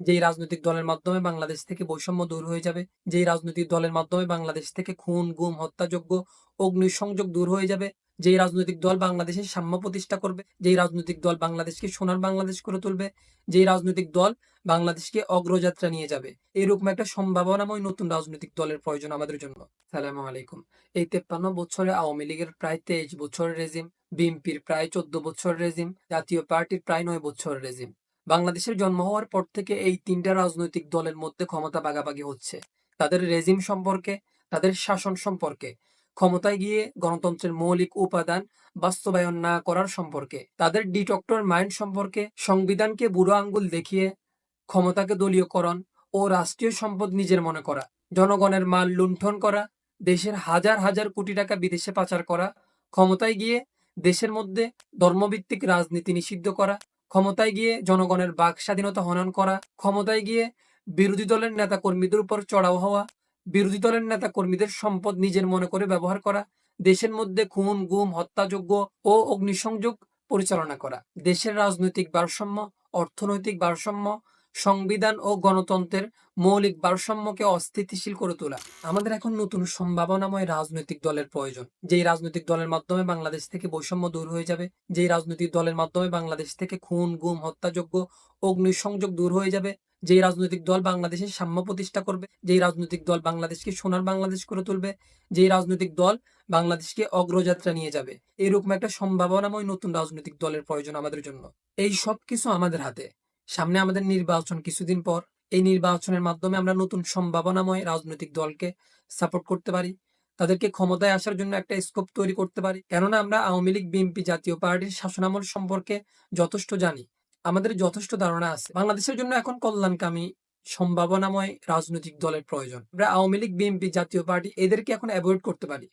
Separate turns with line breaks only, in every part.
যেই রাজনৈতিক দলের মাধ্যমে বাংলাদেশ থেকে বৈষম্য দূর হয়ে যাবে, যেই রাজনৈতিক দলের মাধ্যমে বাংলাদেশ থেকে খুন, গুম হত্যাযোগ্য অগ্নিসংযোগ দূর হয়ে যাবে, যেই রাজনৈতিক দল বাংলাদেশের সাম্য প্রতিষ্ঠা করবে, যেই রাজনৈতিক দল বাংলাদেশকে সোনার বাংলাদেশ করে তুলবে, যেই রাজনৈতিক দল বাংলাদেশকে অগ্রযাত্রা নিয়ে যাবে। এরকম একটা সম্ভাবনাময় নতুন রাজনৈতিক দলের প্রয়োজন আমাদের জন্য। সালামু আলাইকুম। এই তেপ্পান্ন বছরে আওয়ামী লীগের প্রায় তেইশ বছর রেজিম, বিএনপির প্রায় চোদ্দ বছর রেজিম, জাতীয় পার্টির প্রায় নয় বছর রেজিম। বাংলাদেশের জন্ম হওয়ার পর থেকে এই তিনটা রাজনৈতিক দলের মধ্যে ক্ষমতা ভাগাভাগি হচ্ছে। তাদের রেজিম সম্পর্কে, তাদের শাসন সম্পর্কে, ক্ষমতায় গিয়ে গণতন্ত্রের মৌলিক উপাদান বাস্তবায়ন না করার সম্পর্কে, তাদের ডিটক্টর মাইন্ড সম্পর্কে, সংবিধানকে বুড়ো আঙ্গুল দেখিয়ে ক্ষমতাকে দলীয়করণ ও রাষ্ট্রীয় সম্পদ নিজের মনে করা, জনগণের মাল লুণ্ঠন করা, দেশের হাজার হাজার কোটি টাকা বিদেশে পাচার করা, ক্ষমতায় গিয়ে দেশের মধ্যে ধর্মভিত্তিক রাজনীতি নিষিদ্ধ করা ক্ষমতায় গিয়ে জনগণের বাক স্বাধীনতা হনন করা, ক্ষমতায় গিয়ে বিরোধী দলের নেতা কর্মীদের উপর চড়াও হওয়া, বিরোধী দলের নেতা কর্মীদের সম্পদ নিজের মনে করে ব্যবহার করা, দেশের মধ্যে খুন, গুম হত্যাযোগ্য ও অগ্নিসংযোগ পরিচালনা করা, দেশের রাজনৈতিক ভারসাম্য, অর্থনৈতিক ভারসাম্য সংবিধান ও গণতন্ত্রের মৌলিক ভারসাম্যকে অস্থিতিশীল করে তোলা। আমাদের এখন নতুন সম্ভাবনাময় রাজনৈতিক দলের প্রয়োজন। যেই রাজনৈতিক দলের মাধ্যমে বাংলাদেশ থেকে বৈষম্য দূর হয়ে যাবে, যেই রাজনৈতিক দলের মাধ্যমে বাংলাদেশ থেকে খুন, গুম হত্যাযোগ্য অগ্নিসংযোগ দূর হয়ে যাবে, যেই রাজনৈতিক দল বাংলাদেশের সাম্য প্রতিষ্ঠা করবে, যেই রাজনৈতিক দল বাংলাদেশকে সোনার বাংলাদেশ করে তুলবে, যেই রাজনৈতিক দল বাংলাদেশকে অগ্রযাত্রা নিয়ে যাবে। এরকম একটা সম্ভাবনাময় নতুন রাজনৈতিক দলের প্রয়োজন আমাদের জন্য। এই সব কিছু আমাদের হাতে। সামনে আমাদের নির্বাচন। কিছুদিন পর এই নির্বাচনের মাধ্যমে আমরা নতুন সম্ভাবনাময় রাজনৈতিক দলকে সাপোর্ট করতে পারি, তাদেরকে ক্ষমতায় আসার জন্য একটা স্কোপ তৈরি করতে পারি। কেননা আমরা আওয়ামী লীগ বিএনপি জাতীয় পার্টির শাসনামল সম্পর্কে যথেষ্ট জানি। আমাদের যথেষ্ট ধারণা আছে। বাংলাদেশের জন্য এখন কল্যাণকামী সম্ভাবনাময় রাজনৈতিক দলের প্রয়োজন। আমরা আওয়ামী লীগ বিএনপি জাতীয় পার্টি এদেরকে এখন অ্যাভয়েড করতে পারি।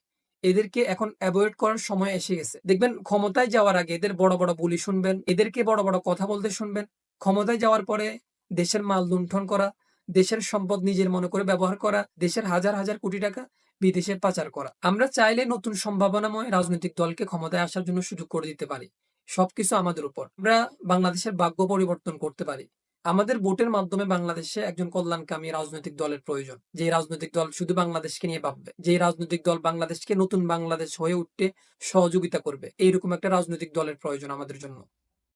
এদেরকে এখন অ্যাভয়েড করার সময় এসে গেছে। দেখবেন ক্ষমতায় যাওয়ার আগে এদের বড় বড় বলি শুনবেন, এদেরকে বড় বড় কথা বলতে শুনবেন। ক্ষমতায় যাওয়ার পরে দেশের মাল লুণ্ঠন করা, দেশের সম্পদ নিজের মনে করে ব্যবহার করা, দেশের হাজার হাজার কোটি টাকা বিদেশে পাচার করা। আমরা চাইলে নতুন সম্ভাবনাময় রাজনৈতিক দলকে ক্ষমতায় আসার জন্য সুযোগ করে দিতে পারি। সবকিছু আমাদের উপর। আমরা বাংলাদেশের ভাগ্য পরিবর্তন করতে পারি। আমাদের ভোটের মাধ্যমে বাংলাদেশে একজন কল্যাণকামী রাজনৈতিক দলের প্রয়োজন। যে রাজনৈতিক দল শুধু বাংলাদেশকে নিয়ে ভাববে, যে রাজনৈতিক দল বাংলাদেশকে নতুন বাংলাদেশ হয়ে উঠতে সহযোগিতা করবে। এইরকম একটা রাজনৈতিক দলের প্রয়োজন আমাদের জন্য।